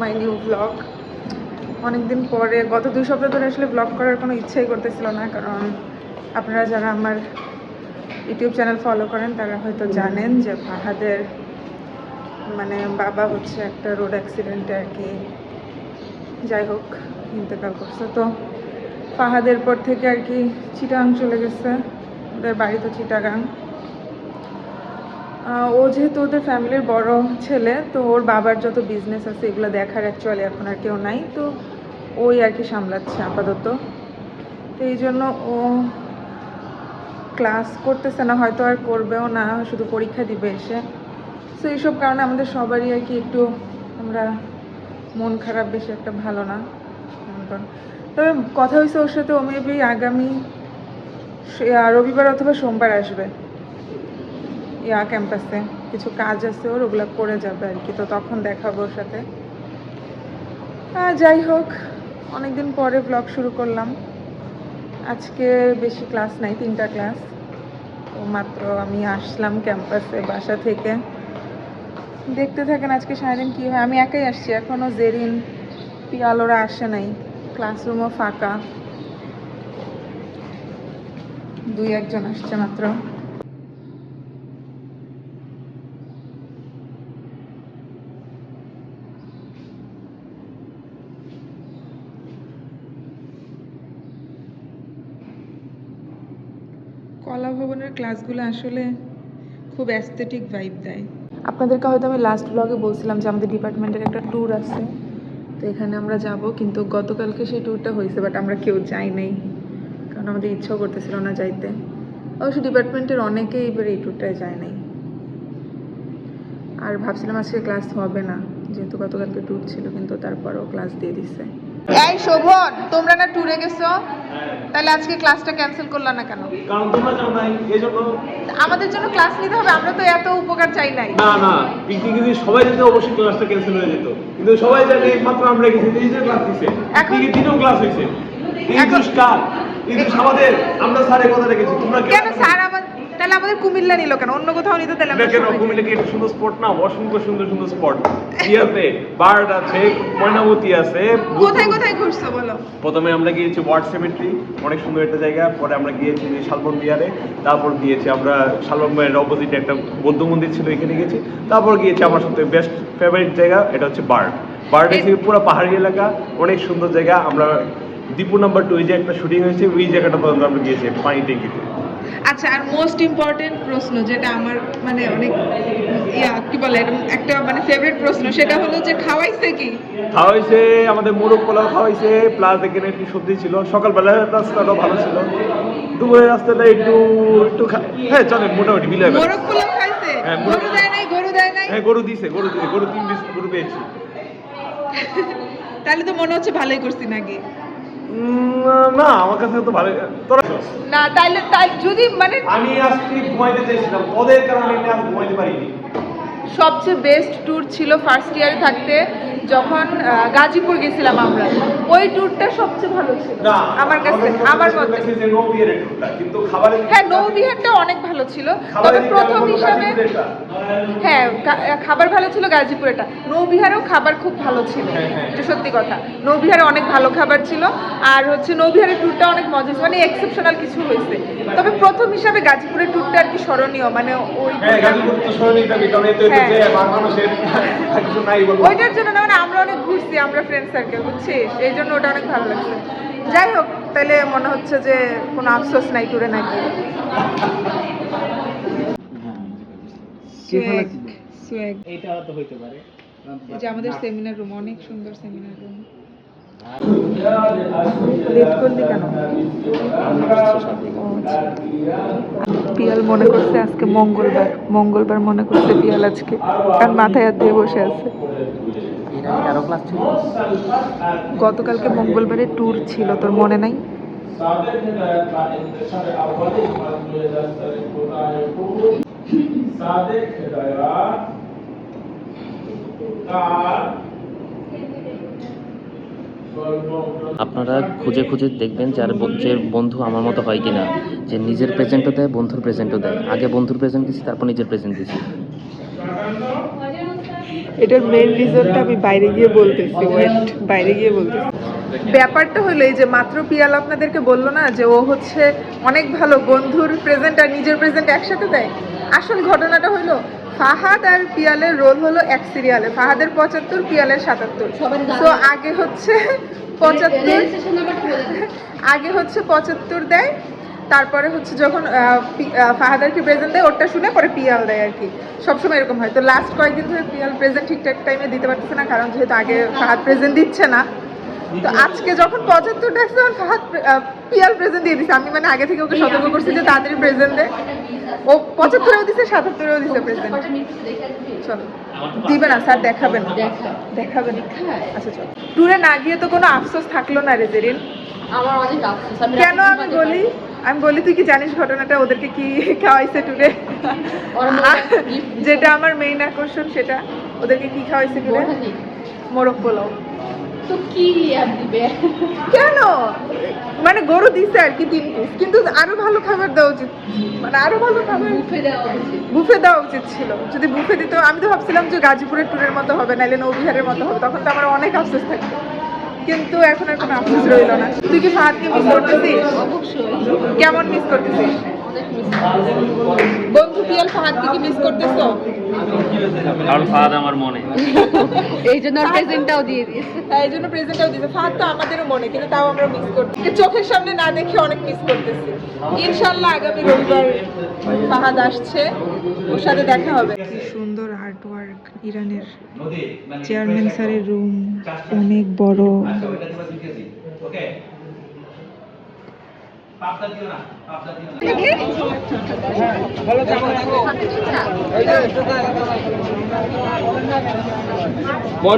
My new blog অনেকদিন পরে, গত দুই সপ্তাহ ধরে আসলে ব্লগ করার কোনো ইচ্ছাই করতেছিল না, কারণ আপনারা যারা আমার ইউটিউব চ্যানেল ফলো করেন, তারা হয়তো জানেন যে ফাহাদের মানে বাবা হচ্ছে একটা রোড অ্যাক্সিডেন্টে আর কি। যাই হোক, ইন্তেকাল করছে। তো ফাহাদের পর থেকে আর কি চিটাগাং চলে গেছে। ওদের বাড়ি তো চিটাগাং ও যেহেতু ওদের ফ্যামিলির বড় ছেলে, তো ওর বাবার যত বিজনেস আছে এগুলো দেখার অ্যাকচুয়ালি এখন আর কেউ নাই। তো ওই আর কি সামলাচ্ছে আপাতত। তো এই জন্য ও ক্লাস করতেছে না, হয়তো আর করবেও না, শুধু পরীক্ষা দিবে এসে। তো এইসব কারণে আমাদের সবারই আর কি একটু আমরা মন খারাপ বেশি একটা ভালো না। তবে কথা হয়েছে ওর সাথে, ও মেবি আগামী স- রবিবার অথবা সোমবার আসবে। ইয়া ক্যাম্পাসে কিছু কাজ আছে, ওর ওগুলো করে যাবে আর কি। তো তখন দেখাবো ওর সাথে। যাই হোক, অনেকদিন পরে ব্লগ শুরু করলাম। আজকে বেশি ক্লাস নাই, তিনটা ক্লাস তো মাত্র আমি আসলাম ক্যাম্পাসে বাসা থেকে। দেখতে থাকেন আজকে সারাদিন কী হয়। আমি একাই আসছি এখনও জেরিন, পিয়াল ওরা আসে নাই। ক্লাসরুমও ফাঁকা। দুই একজন আসছে মাত্র। কলা ভবনের ক্লাসগুলো আসলে খুব অ্যাস্থেটিক ভাইব দেয়। আপনাদেরকে হয়তো আমি লাস্ট ব্লগে বলছিলাম যে আমাদের ডিপার্টমেন্টের একটা ট্যুর আছে। তো এখানে আমরা যাব, কিন্তু গতকালকে সেই ট্যুরটা হয়েছে বাট আমরা কেউ যাই নাই। কারণ আমাদের ইচ্ছাও করতেছিল না যাইতে। অবশ্য ডিপার্টমেন্টের অনেকেই এবার এই ট্যুরটায় যায় নাই। আর ভাবছিলাম আজকে ক্লাস হবে না, যেহেতু গতকালকে ট্যুর ছিল, কিন্তু তারপরও ক্লাস দিয়ে দিছে। এই শোভন তোমরা না ট্যুরে গেছো? তাহলে আজকে ক্লাসটা ক্যান্সেল করলা না কেন? কারণ তোমরা যাও নাই এই আমাদের জন্য ক্লাস নিতে হবে আমরা তো এত উপকার চাই নাই। না না পিকনিকে যদি সবাই যেত অবশ্যই ক্লাসটা ক্যান্সেল হয়ে যেত। কিন্তু সবাই জানে মাত্র আমরা গেছি এই যে ক্লাস দিছে এখন- পিকনিকে দিনেও ক্লাস হয়েছে। এখন- ইংলিশ কার? ইংলিশ আমাদের আমরা স্যারের কথা রেখেছি তোমরা কেন স্যার তাহলে আমাদের কুমিল্লা নিল কেন? অন্য কোথাও নিত তাহলে আমরা কেন? কুমিল্লা কি একটা সুন্দর স্পট না? অসংখ্য সুন্দর সুন্দর স্পট কি আছে? বার্ড আছে ময়নামতি আছে কোথায় কোথায় ঘুরছো বলো? প্রথমে আমরা গিয়েছি ওয়ার্ড সেমেট্রি অনেক সুন্দর একটা জায়গা। পরে আমরা গিয়েছি শালবন বিহারে। তারপর গিয়েছি আমরা শালবন বিহারের অপোজিটে একটা বৌদ্ধ মন্দির ছিল এখানে গেছি তারপর গিয়েছি আমার সবথেকে বেস্ট ফেভারিট জায়গা এটা হচ্ছে বার্ড। বার্ড হচ্ছে পুরো পাহাড়ি এলাকা অনেক সুন্দর জায়গা। আমরা দীপু নাম্বার টু যে একটা শুটিং হয়েছে ওই জায়গাটা পর্যন্ত আমরা গিয়েছি পানি ট্যাঙ্কিতে। আচ্ছা আর মোস্ট ইম্পর্টেন্ট প্রশ্ন যেটা আমার মানে অনেক ইয়া কি বলে একটা মানে ফেভারিট প্রশ্ন সেটা হলো যে খাওয়াইছে কি? খাওয়াইছে আমাদের মোরগ পোলাও খাওয়া হয়েছে প্লাস এখানে একটু সবজি ছিল। সকালবেলা রাস্তাটাও ভালো ছিল। দুপুরের রাস্তাটা একটু একটু হ্যাঁ চলে মোটামুটি মিলে। মোরগ পোলাও খাইছে? হ্যাঁ, গরু দেয় নাই গরু দেয় নাই? হ্যাঁ গরু দিছে গরু দিছে গরু তিন পিস গরু পেয়েছি তাহলে তো মনে হচ্ছে ভালোই করছি নাকি? না আমার কাছে তো ভালো তোরা না তাইলে তাই যদি মানে আমি আজকে ঘুমাইতে চাইছিলাম তোদের কারণে আমি আজ ঘুমাইতে পারিনি। সবচেয়ে বেস্ট ট্যুর ছিল ফার্স্ট ইয়ারে থাকতে। যখন গাজীপুর গেছিলাম আমরা ওই ট্যুরটা সবচেয়ে ভালো ছিল আমার কাছে আমার মতে। কিন্তু খাবারের হ্যাঁ নৌবিহারটা অনেক ভালো ছিল তবে প্রথম হিসাবে হ্যাঁ খাবার ভালো ছিল গাজীপুরেটা নৌবিহারেও খাবার খুব ভালো ছিল হ্যাঁ, হ্যাঁ। এটা সত্যি কথা। নৌবিহারে অনেক ভালো খাবার ছিল আর হচ্ছে নৌবিহারের ট্যুরটা অনেক মজা ছিল মানে এক্সেপশনাল কিছু হয়েছে। তবে প্রথম হিসাবে গাজীপুরের ট্যুরটা আর কি স্মরণীয় মানে ওই হ্যাঁ ওইটার জন্য না মানে আমরা অনেক ঘুরছি আমরা ফ্রেন্ড সার্কেল বুঝছিস? এই জন্য ওটা অনেক ভালো লাগছে। যাই হোক তাহলে মনে হচ্ছে যে কোনো আফসোস নাই ট্যুরে নাকি সোয়াগ সোয়াগ। হইতে পারে। যে আমাদের সেমিনার রুম অনেক সুন্দর সেমিনার রুম লেট করলি কেন। পিয়াল মনে করছে আজকে মঙ্গলবার। মঙ্গলবার মনে করছে পিয়াল আজকে। কারণ মাথায় হাত দিয়ে বসে আছে। ক্লাস ছিল। গতকালকে মঙ্গলবারে ট্যুর ছিল তোর মনে নাই? আপনারা খুঁজে খুঁজে দেখবেন যার যে বন্ধু আমার মতো হয় কিনা যে নিজের প্রেজেন্টও দেয় বন্ধুর প্রেজেন্টও দেয়। আগে বন্ধুর প্রেজেন্ট দিছি তারপর নিজের প্রেজেন্ট দিছি। এটার মেইন রিজনটা আমি বাইরে গিয়ে বলতেছি ওয়েট বাইরে গিয়ে বলতেছি। ব্যাপারটা হলো এই যে মাত্র পিয়াল আপনাদেরকে বলল না যে ও হচ্ছে অনেক ভালো বন্ধুর প্রেজেন্ট আর নিজের প্রেজেন্ট একসাথে দেয়? আসল ঘটনাটা হলো ফাহাদ আর পিয়ালের রোল হলো এক সিরিয়ালে ফাহাদের পঁচাত্তর পিয়ালের সাতাত্তর। তো আগে হচ্ছে পঁচাত্তর আগে হচ্ছে পঁচাত্তর দেয় তারপরে হচ্ছে যখন আহ, পি- আহ, ফাহাদ আর কি প্রেজেন্ট দেয় ওটা শুনে পরে পিয়াল দেয় আর কি। সবসময় এরকম হয়। তো লাস্ট কয়েকদিন ধরে পিয়াল প্রেজেন্ট ঠিকঠাক টাইমে দিতে পারতেছে না কারণ যেহেতু আগে ফাহাদ প্রেজেন্ট দিচ্ছে না। তো আজকে যখন পঁচাত্তর ডাকছে তখন ফাহাদ পিয়াল প্রেজেন্ট দিয়ে দিছে। আমি মানে আগে থেকে ওকে সতর্ক করছি যে তাড়াতাড়ি প্রেজেন্ট দে। ও পঁচাত্তরেও দিছে সাতাত্তরেও দিছে প্রেজেন্ট চলো। দিবে না স্যার দেখাবে দেখাবেন দেখাবেন আচ্ছা চলো। ট্যুরে না গিয়ে তো কোনো আফসোস থাকল না রে জেরিন? আমার অনেক আফসোস। কেন আমি বলি? আমি বলি তুই কি জানিস ঘটনাটা? ওদেরকে কি খাওয়াইছে দিছে। যেটা আমার মেইন আকর্ষণ সেটা। ওদেরকে কি খাওয়াইছে বোরহানি। মোরগ পোলাও। তো কি আর দিবে? কেন? মানে গরু দিছে আর কি তিন পিস কিন্তু আরও ভালো খাবার দেওয়া উচিত। মানে আরও ভালো খাবার। বুফে দেওয়া উচিত। বুফে দেওয়া উচিত ছিল। যদি বুফে দিত আমি তো ভাবছিলাম যে গাজীপুরের ট্যুরের মতো হবে নাইলে নৌবিহারের মতো হবে তখন তো আমার অনেক আফসোস থাকতো। কিন্তু এখন আর কোনো আফসোস রইল না। তুই কি ফাহাদকে মিস করতেছিস? কেমন মিস করতেছিস? বন্ধু পিয়াল ফাহাদকে কি মিস করতেছো? কারণ ফাহাদ আমার মনে। এই জন্য প্রেজেন্টটাও দিয়ে দিয়েছে হ্যাঁ এই জন্য প্রেজেন্টটাও দিতে ফাহাদ তো আমাদেরও মনে কিন্তু তাও আমরা মিস করতেছি চোখের সামনে না দেখে অনেক মিস করতেছি। ইনশাল্লাহ আগামী রবিবার ফাহাদ আসছে। ওর সাথে দেখা হবে। কি সুন্দর আর্ট ওয়ার্ক ইরানের চেয়ারম্যান স্যারের রুম অনেক বড়।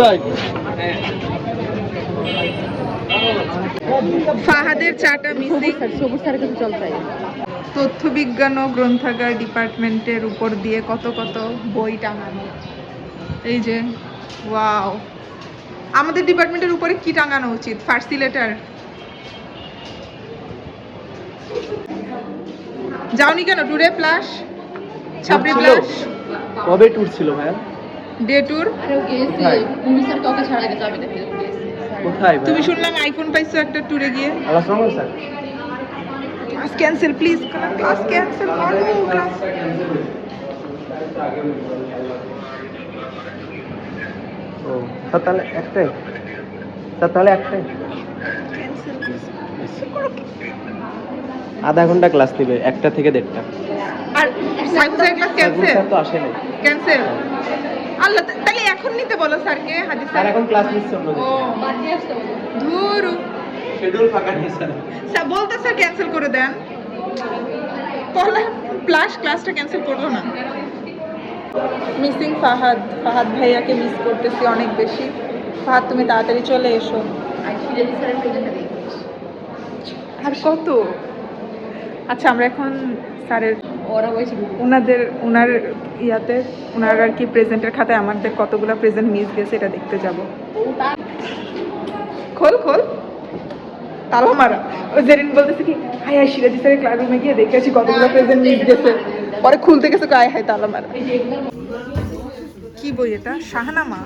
ভাই ফাহাদের চাটা মিসিং সবুজ স্যারের কাছে চল তাই তথ্য বিজ্ঞান ও গ্রন্থাগার ডিপার্টমেন্টের উপর দিয়ে কত কত বই টাঙানো। এই যে ওয়াও। আমাদের ডিপার্টমেন্টের উপরে কি টাঙানো উচিত? ফার্সি লেটার? যাওনি কেন? ট্যুরে প্লাস ছাবড়ি প্লাস কবে ট্যুর ছিল ভাইয়া? ডে ট্যুর কোথায়? তুমি শুনলাম আইফোন পাইছো একটা ট্যুরে গিয়ে। আল্লাহ সালাম sir class cancel please class cancel করো ক্লাস ও স্যার তাহলে একটাই? স্যার তাহলে একটাই? ক্যান্সেল আধা ঘণ্টা ক্লাস নেবে একটা থেকে দেড়টা। আর স্যার ক্লাস ক্যান্সেল তো আসে নাই ক্যান্সেল আল্লাহ তাহলে এখন নিতে বলো স্যারকে হাদিস। স্যার এখন ক্লাস নিচ্ছে অন্য ও আসতে বলো ধুর। শিডিউল ফাঁকা নেই স্যার। স্যার বলতে স্যার ক্যান্সেল করে দেন। পড়লা প্লাস ক্লাসটা ক্যান্সেল করল না। মিসিং ফাহাদ ফাহাদ ভাইয়াকে মিস করতেছি অনেক বেশি। ফাহাদ তুমি তাড়াতাড়ি চলে এসো। আর কত? আচ্ছা আমরা এখন স্যারের ওনাদের ওনার ইয়াতে ওনার আর কি প্রেজেন্টের খাতায় আমাদের কতগুলো প্রেজেন্ট মিস গেছে এটা দেখতে যাব। খোল খোল। তালা মারা। ওই জেরিন বলতেছে কি হাই হাই সিরাজি স্যারের ক্লাসরুমে গিয়ে দেখেছি কতগুলো প্রেজেন্ট মিস গেছে। পরে খুলতে গেছে কয় হাই তালা মারা। কি বই এটা? শাহনামা?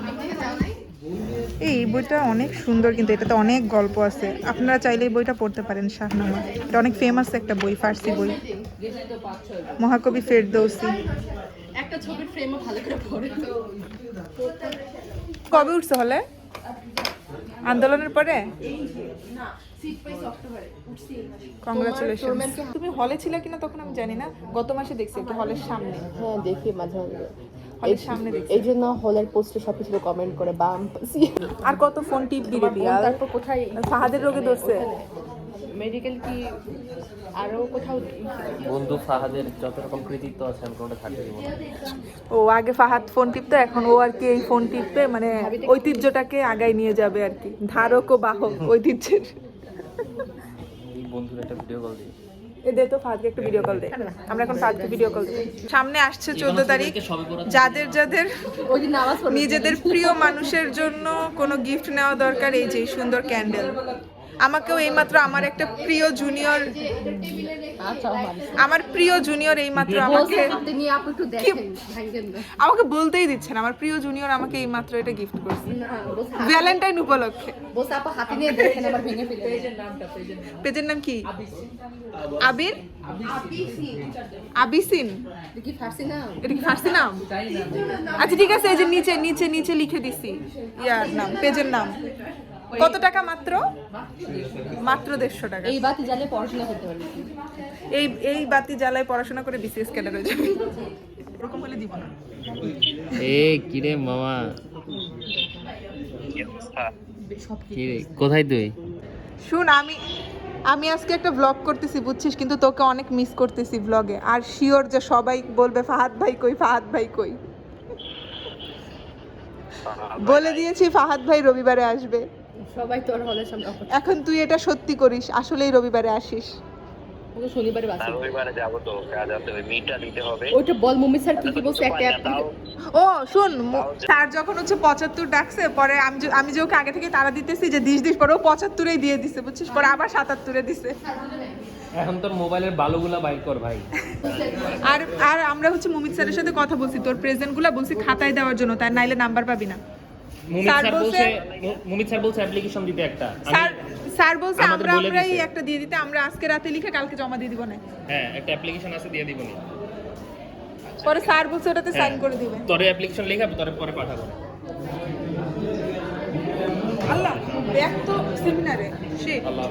এই বইটা অনেক সুন্দর কিন্তু এটাতে অনেক গল্প আছে। আপনারা চাইলে এই বইটা পড়তে পারেন শাহনামা। এটা অনেক ফেমাস একটা বই ফার্সি বই। মহাকবি ফেরদৌসি। একটা ছবির ফ্রেমও ভালো করে পড়ে। কবে উঠছে হলে? আন্দোলনের পরে? কংগ্রাচুলেশন তুমি হলে ছিলে কিনা তখন আমি জানি না গত মাসে দেখছি একটা হলের সামনে। হ্যাঁ দেখি মাঝে মাঝে। হলের সামনে দেখছি। এই জন্য হলের পোস্টে সবকিছু কমেন্ট করে বাম আর কত ফোন টিপবি রে বিয়াল তারপর কোথায় ফাহাদের রোগে ধরছে। মেডিকেল কি আরও কোথাও বন্ধু ফাহাদের যত রকম কৃতিত্ব আছে আমি কোনোটা থাকতে দিব ও আগে ফাহাদ ফোন টিপতো এখন ও আর কি এই ফোন টিপে মানে ঐতিহ্যটাকে আগায় নিয়ে যাবে আর কি। ধারক ও বাহক ঐতিহ্যের। বন্ধুর একটা ভিডিও কল দিই। দে তো ফাহাদকে একটু ভিডিও কল দে। আমরা এখন ফাহাদকে ভিডিও কল দেব সামনে আসছে চোদ্দ তারিখ। যাদের যাদের নিজেদের প্রিয় মানুষের জন্য কোনো গিফট নেওয়া দরকার এই যে সুন্দর ক্যান্ডেল আমাকেও এইমাত্র আমার একটা প্রিয় জুনিয়র আমার আমার প্রিয় জুনিয়র আমাকে দেখেন ভাঙেন না। আমাকে বলতেই দিচ্ছে না আমার প্রিয় জুনিয়র আমাকে এইমাত্র এটা গিফট করছে। ভ্যালেন্টাইন উপলক্ষে। পেজের নাম। কি? আবির? আবিসিন। এটা কি ফার্সি নাম? আচ্ছা ঠিক আছে এই যে নিচে নিচে নিচে লিখে দিছি। ইয়ার নাম পেজের নাম। কত টাকা মাত্র? মাত্র দেড়শো টাকা। এই বাতি জ্বালিয়ে পড়াশোনা করতে পারবি। এই এই বাতি জ্বালায় পড়াশোনা করে বিসিএস ক্যাডার হয়ে যাবে। ওরকম হলে দিব না। এ কিরে মামা? কিরে কোথায় তুই? শুন আমি আমি আজকে একটা ব্লগ করতেছি বুঝছিস? কিন্তু তোকে অনেক মিস করতেছি ব্লগে আর শিওর যে সবাই বলবে ফাহাদ ভাই কই ফাহাদ ভাই কই? বলে দিয়েছি ফাহাদ ভাই রবিবারে আসবে। সবাই তোর সামনে এখন তুই এটা সত্যি করিস আসলেই রবিবারে আসিস। ওকে শনিবারে বাসে রবিবারে যাব তো কাজ আছে ওই মিটটা দিতে হবে। ওইটা বল স্যার কি কি বলছে? একটা ও শুন তার যখন হচ্ছে পঁচাত্তর ডাকছে পরে আমি যে- আমি যে ওকে আগে থেকে তারা দিতেছি যে দিস দিস পরে ও পঁচাত্তরেই দিয়ে দিছে বুঝছিস? পরে আবার সাতাত্তরে দিছে। এখন তোর মোবাইলের বালুগুলা বাইর কর ভাই। আর আর আমরা হচ্ছে মুমিত স্যারের সাথে কথা বলছি তোর প্রেজেন্টগুলো বলছি খাতায় দেওয়ার জন্য তার নাইলে নাম্বার পাবি না। মুমিত স্যার স্যার বলছে বলছে- মুমিত স্যার বলছে অ্যাপ্লিকেশন দিতে একটা। স্যার স্যার বলছে আমরা আমরাই একটা দিয়ে দিতে আমরা আজকে রাতে লিখে কালকে জমা দিয়ে দিব না। হ্যাঁ একটা অ্যাপ্লিকেশন আছে দিয়ে দিবনি পরে স্যার বলছে ওটাতে সাইন হ্যাঁ। করে দিবে। তোর অ্যাপ্লিকেশন লেখা তোরে পরে পাঠাবো। আল্লাহ এক তো সেমিনারে শিট আল্লাহ।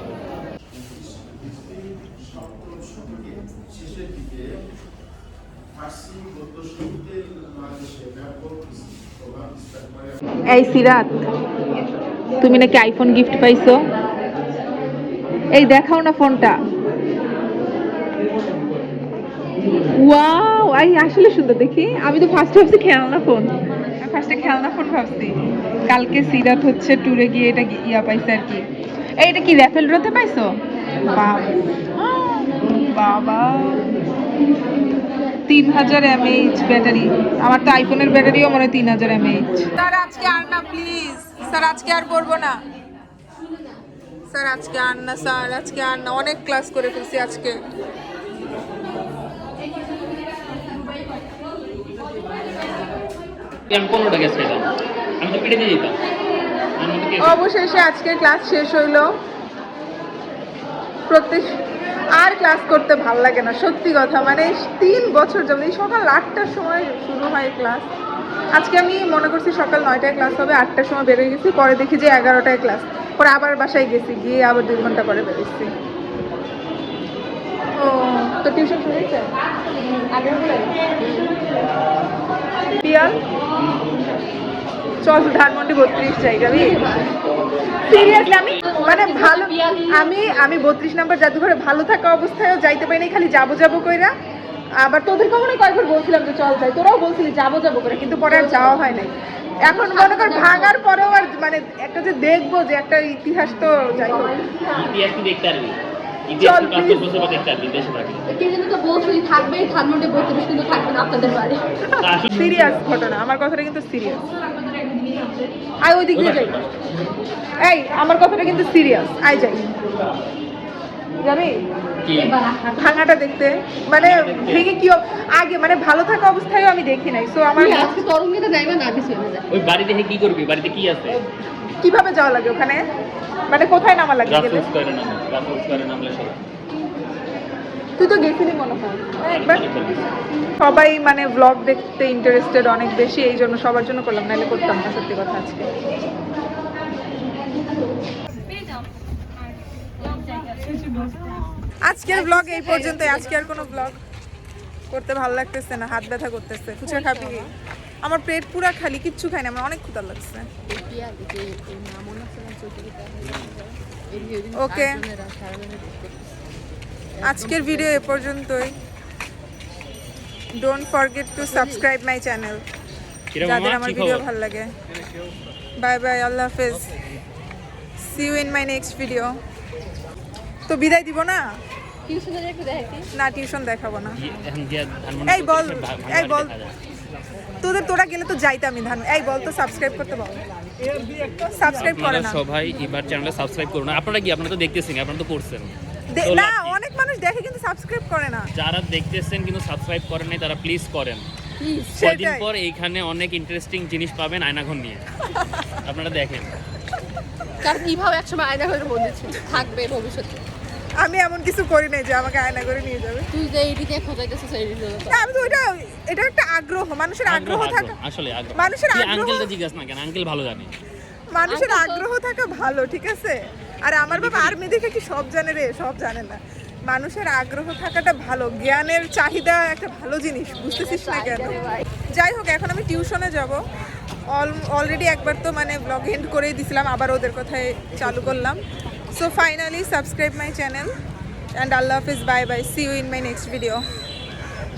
এই সিরাত তুমি নাকি আইফোন গিফট পাইছো? এই দেখাও না ফোনটা। ওয়াও, আই, আসলে সুন্দর, দেখি। আমি তো ফার্স্ট ভাবছি খেলনা ফোন। ফার্স্টে খেলনা ফোন ভাবছি। কালকে সিরাত হচ্ছে ট্যুরে গিয়ে এটা ইয়া পাইছে আর কি। এই, এটা কি র্যাফেল রোতে পাইছো? বাবা। তিন হাজার এমএইচ ব্যাটারি আমার তো আইফোনের ব্যাটারিও মনে হয় তিন হাজার এমএইচ স্যার, আজকে আর না প্লিজ স্যার, আজকে আর করব না। স্যার আজকে আর না স্যার আজকে আর না অনেক ক্লাস করে ফেলছি আজকে। অবশেষে আজকে ক্লাস শেষ হইল। প্রত্যেক আর ক্লাস করতে ভালো লাগে না সত্যি কথা। মানে তিন বছর যাবে এই সকাল আটটার সময় শুরু হয় ক্লাস। আজকে আমি মনে করছি সকাল নয়টায় ক্লাস হবে আটটার সময় বেরিয়ে গেছি পরে দেখি যে এগারোটায় ক্লাস। পরে আবার বাসায় গেছি গিয়ে আবার দুই ঘণ্টা পরে বেরোচ্ছি ও তো টিউশন শুনেছে পিয়াল? চল ধানমন্ডি বত্রিশ যাই যাবি সিরিয়াসলি আমি মানে ভালো আমি আমি বত্রিশ নাম্বার জাদুঘরে ভালো থাকা অবস্থায়ও যাইতে পারি খালি যাব যাব কইরা। আবার তোদের কখনো কয়েকবার বলছিলাম যে চল যাই তোরাও বলছিলি যাব যাব করে কিন্তু পরে আর যাওয়া হয় নাই। এখন মনে কর ভাঙার পরেও আর মানে একটা যে দেখব যে একটা ইতিহাস তো যাই হোক। ইতিহাস তুই দেখতে পারবি? কে সিরিয়াস ঘটনা আমার কথাটা কিন্তু সিরিয়াস আয় ওই দিক দিয়ে যাই। এই আমার কথাটা কিন্তু সিরিয়াস আয় যাই। যাবি কি? ভাঙাটা দেখতে। মানে ভেঙে কি আগে মানে ভালো থাকা অবস্থায়ও আমি দেখি নাই। সো আমার আজকে তরঙ্গিতে যাইবে না যায় ওই বাড়ি দেখে কি করবি? বাড়িতে কি আছে? কীভাবে যাওয়া লাগে ওখানে? মানে কোথায় নামা লাগে গেলে? রাফলস করে নাম রাফলস করে নামলে সব। তুই তো গেছিলি মনে হয়। হ্যাঁ, একবার সবাই মানে ব্লগ দেখতে ইন্টারেস্টেড অনেক বেশি এই জন্য সবার জন্য করলাম নাহলে করতাম না সত্যি কথা আজকে। আজকের ব্লগ এই পর্যন্ত আজকে আর কোনো ব্লগ করতে ভালো লাগতেছে না হাত ব্যথা করতেছে ফুচকা খাবি আমার পেট পুরা খালি কিচ্ছু খাই না আমার অনেক ক্ষুধা লাগছে। ওকে আজকের ভিডিও এ পর্যন্তই। Don't forget to subscribe my channel যাদের আমার ভিডিও ভালো লাগে। বাই বাই আল্লাহ হাফেজ। See you in my next video তো বিদায় দিব না? না টিউশন দেখাবো না। এই বল, এই বল। তোদের তোরা গেলে তো যাইতাম ধান। এই বল তো সাবস্ক্রাইব করতে বল। সাবস্ক্রাইব করে না। সবাই এবার চ্যানেলে সাবস্ক্রাইব করুন। আপনারা কি আপনারা তো দেখতেছেন আপনারা তো করছেন না মানুষ দেখে কিন্তু সাবস্ক্রাইব করে না। যারা দেখতেছেন কিন্তু সাবস্ক্রাইব করেন নাই তারা প্লিজ করেন। কদিন পর এইখানে অনেক ইন্টারেস্টিং জিনিস পাবেন আয়নাঘর নিয়ে। আপনারা দেখেন। কারণ এইভাবে একসময় বন্দি ছিল থাকবে ভবিষ্যতে। আমি এমন কিছু করি নাই যে আমাকে আয়না করে নিয়ে যাবে। তুই যে খোঁজাইতেছিস আমি তো এটা একটা আগ্রহ মানুষের আগ্রহ থাকা আসলে আগ্রহ। মানুষের আগ্রহ- আঙ্কেলটা জিজ্ঞাসা না কেন আঙ্কেল ভালো জানে। মানুষের আগ্রহ- আগ্রহ থাকা ভালো ঠিক আছে? আর আমার বাবা আর্মি দেখে কি সব জানে রে? সব জানে না। মানুষের আগ্রহ থাকাটা ভালো, জ্ঞানের চাহিদা একটা ভালো জিনিস, বুঝতেছিস না কেন? যাই হোক, এখন আমি টিউশনে যাব। অলরেডি একবার তো মানে ব্লগ এন্ড করেই দিছিলাম, আবার ওদের কথায় চালু করলাম। So finally subscribe my channel and Allah Hafiz bye bye see you in my next video